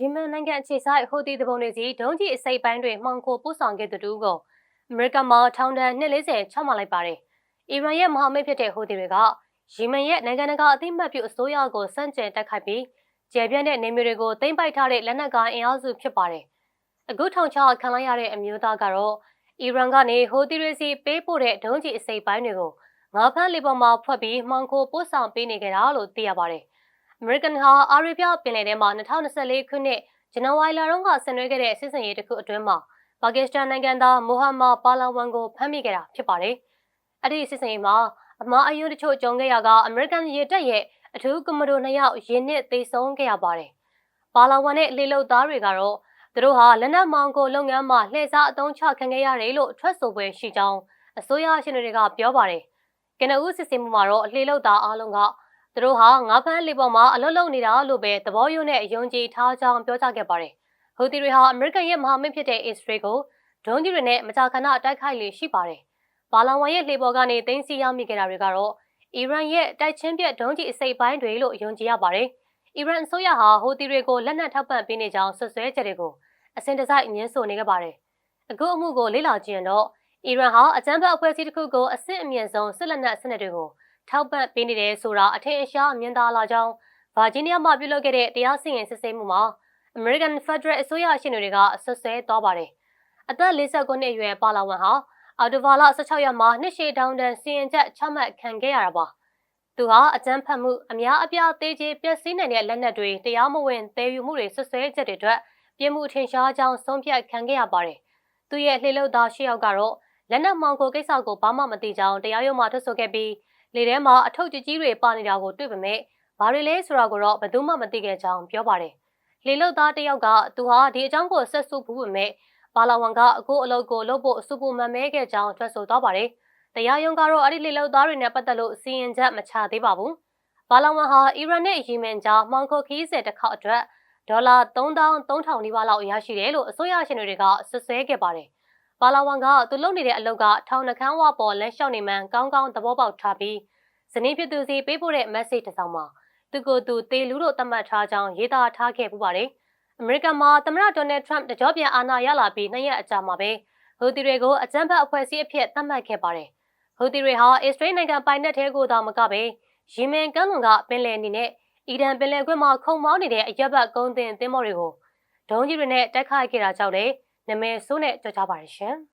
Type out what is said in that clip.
ယီမန်နိုင်ငံအခြေစိုက်ဟိုတီတပုံတွေစီဒုံးကြီးအစိပ်ပိုင်းတွေမှောင်ခိုပို့ဆောင်ခဲ့သူတူကိုအမေရိကန်မှာထောင်ဒဏ်240ချမှတ်လိုက်ပါတယ်။အီရန်ရဲ့မဟာမိတ်ဖြစ်တဲ့ဟိုတီတွေကယီမန်ရဲ့နိုင်ငံတကာအသိမှတ်ပြုအစိုးရကိုစန့်ကျင်တိုက်ခိုက်ပြီးကျယ်ပြန့်တဲ့နေမျိုးတွေကိုသိမ်းပိုက်ထားတဲ့လက်နက်ကိုင်အင်အားစုဖြစ်ပါတယ်။အခုထောင်ချခံလိုက်ရတဲ့အမျိုးသားကတော့အီရန်ကနေဟိုတီတွေစီပေးပို့တဲ့ဒုံးကြီးအစိပ်ပိုင်းတွေကိုငါးဖမ်းလေပေါ်မှာဖွက်ပြီးမှောင်ခိုပို့ဆောင်ပေးနေကြတာလို့သိရပါတယ်။ American ဟာအာရေဗျပင်လယ်ထဲမှာ2024ခုနှစ်ဇန်နဝါရီလတုန်းကဆင်နွှဲခဲ့တဲ့စစ်စင်ရေးတစ်ခုအတွင်းမှာပါကစ္စတန်နိုင်ငံသားမိုဟာမက်ပါလာဝန်ကိုဖမ်းမိခဲ့တာဖြစ်ပါတယ်။အဲ့ဒီစစ်စင်ရေးမှာအမားအယွန်းတချို့ကြုံခဲ့ရက American ရေတပ်ရဲ့အထူးကမတိုနှစ်ယောက်ရင်းနစ်သေဆုံးခဲ့ရပါတယ်။ပါလာဝန်နဲ့လေလုတ်သားတွေကတော့သူတို့ဟာလက်နက်မောင်ကိုလုပ်ငန်းမှာလှည့်စားအသုံးချခံခဲ့ရတယ်လို့ထွက်ဆိုပွဲရှိကြောင်းအစိုးရရှင်တွေကပြောပါတယ်။ကနဦးစစ်ဆေးမှုမှာတော့လှေလုတ်သားအားလုံးက သူတို့ဟာငါးဖမ်းလေပေါ်မှာအလွတ်လုံနေတာလို့ပဲသဘောယုံနဲ့ယုံကြည်ထားကြောင်းပြောကြားခဲ့ပါတယ်။ဟူသီတွေဟာအမေရိကန်ရဲ့မဟာမိတ်ဖြစ်တဲ့အစ္စရေးကိုဒုံးကြီးတွေနဲ့မကြာခဏတိုက်ခိုက်လေရှိပါတယ်။ဘာလန်ဝမ်ရဲ့လေပေါ်ကနေတင်းစီရမိခဲ့တာတွေကတော့အီရန်ရဲ့တိုက်ချင်းပြက်ဒုံးကြီးအစိပ်ပိုင်းတွေလို့ယုံကြည်ရပါတယ်။အီရန်အစိုးရဟာဟူသီတွေကိုလက်နက်ထောက်ပံ့ပေးနေကြောင်းဆွဆွဲချက်တွေကိုအစင်တစိုက်ညှင်းဆိုနေခဲ့ပါတယ်။အခုအမှုကိုလေ့လာကြည့်ရင်တော့အီရန်ဟာအကြမ်းဖက်အဖွဲ့အစည်းတစ်ခုကိုအဆင့်အမြင့်ဆုံးစစ်လက်နက်စနစ်တွေကို ထောက်ပံ့ပေးနေတယ်ဆိုတာအထင်အရှားမြင်သာလာကြောင်းဗာဂျီးနီးယားမှာပြုလုပ်ခဲ့တဲ့တရားစီရင်စစ်ဆေးမှုမှာ American Federal အစိုးရရှင်တွေကဆွဆွဲသွားပါတယ်။အသက်49နှစ်အရွယ်ပါလာဝန်ဟာအော်တိုဘာလ16ရက်မှာနှစ်ရှည်တောင်တန်းစီရင်ချက်ချမှတ်ခံခဲ့ရတာပါ။သူဟာအကြမ်းဖက်မှုအများအပြားသေးချေပျက်စီးနိုင်တဲ့လက်နက်တွေတရားမဝင်သယ်ယူမှုတွေဆွဆွဲချက်တွေအတွက်ပြည်မှုထင်ရှားကြောင်းဆုံးဖြတ်ခံခဲ့ရပါတယ်။သူရဲ့လှေလုသားရှစ်ယောက်ကတော့လက်နက်မောင်ကိုကိစ္စကိုဘာမှမသိကြောင်းတရားရုံးမှာထွက်ဆိုခဲ့ပြီး လေထဲမှာအထုပ်ကြီးကြီးတွေပါနေတာကိုတွေ့ပေမဲ့ဘာတွေလဲဆိုတာကိုတော့ဘယ်သူမှမသိခဲ့ကြောင်းပြောပါတယ်။လေလုတ်သားတယောက်ကသူဟာဒီအကြောင်းကိုဆက်စုဘူးပေမဲ့ဘာလာဝန်ကအခုအလုပ်ကိုလုပ်ဖို့အစုပူမမဲခဲ့ကြောင်းထွက်ဆိုသွားပါတယ်။တရားရုံးကတော့အဲ့ဒီလေလုတ်သားတွေနဲ့ပတ်သက်လို့စီရင်ချက်မချသေးပါဘူး။ဘာလာဝန်ဟာအီရန်နဲ့ယီမင်ကြားမှောင်ခိုခီးစစ်တစ်ခေါက်အတွက်ဒေါ်လာ3300နီးပါးလောက်ရရှိတယ်လို့အစိုးရရှင်တွေကဆွဆွဲခဲ့ပါတယ်။ ဘာလာဝန်ကသူလုပ်နေတဲ့အလုပ်ကထောင်နှခမ်းဝပေါ်လက်လျှောက်နေမှန်းကောင်းကောင်းသဘောပေါက်ထားပြီးဇနီးဖြစ်သူစီပေးပို့တဲ့ message တစ်စောင်မှာသူကိုယ်သူတေလူတို့သတ်မှတ်ထားကြောင်းရေးသားထားခဲ့ပူပါတယ်။အမေရိကန်မှာသမ္မတဒေါ်နယ်ထရမ့်တကြောပြန်အာဏာရလာပြီးနှစ်ရက်အကြာမှာပဲဟူသီတွေကိုအကြမ်းဖက်အဖွဲ့အစည်းအဖြစ်သတ်မှတ်ခဲ့ပါတယ်။ဟူသီတွေဟာအစ္စရေးနိုင်ငံပိုင်နက်ထဲကိုသာမကပဲယီမင်ကမ်းလွန်ကပင်လယ်အနေနဲ့အီရန်ပင်လယ်ကွေ့မှာခုံမောင်းနေတဲ့အရက်ဘတ်ကုန်းတင်သင်းမော်တွေကိုဒုံးကြီးတွေနဲ့တိုက်ခိုက်ခဲ့တာကြောင့်လည်း နမဲဆိုးနဲ့ကြော်ကြပါရရှင်။